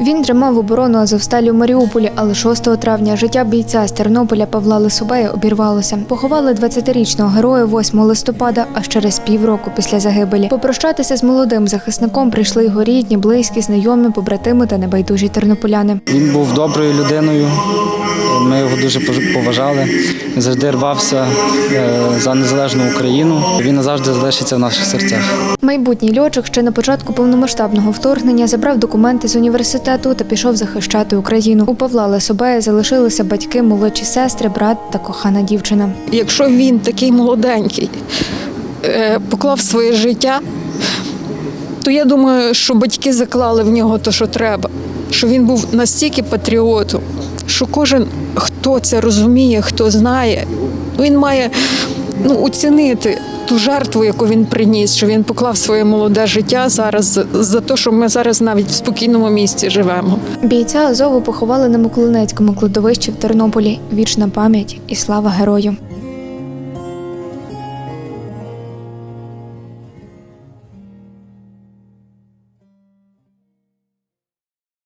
Він тримав оборону Азовсталі у Маріуполі, але 6 травня життя бійця з Тернополя Павла Лисубея обірвалося. Поховали 20-річного героя 8 листопада, аж через півроку після загибелі. Попрощатися з молодим захисником прийшли його рідні, близькі, знайомі, побратими та небайдужі тернополяни. Він був доброю людиною. Ми його дуже поважали. Він завжди рвався е, за незалежну Україну. Він назавжди залишиться в наших серцях. Майбутній льотчик ще на початку повномасштабного вторгнення забрав документи з університету та пішов захищати Україну. У Павла Лисубея залишилися батьки, молодші сестри, брат та кохана дівчина. Якщо він такий молоденький е, поклав своє життя, то я думаю, що батьки заклали в нього те, що треба. Що він був настільки патріотом, що кожен, хто це розуміє, хто знає, він має ну, оцінити ту жертву, яку він приніс, що він поклав своє молоде життя зараз за, те, що ми зараз навіть в спокійному місті живемо. Бійця Азову поховали на Миколинецькому кладовищі в Тернополі. Вічна пам'ять і слава герою.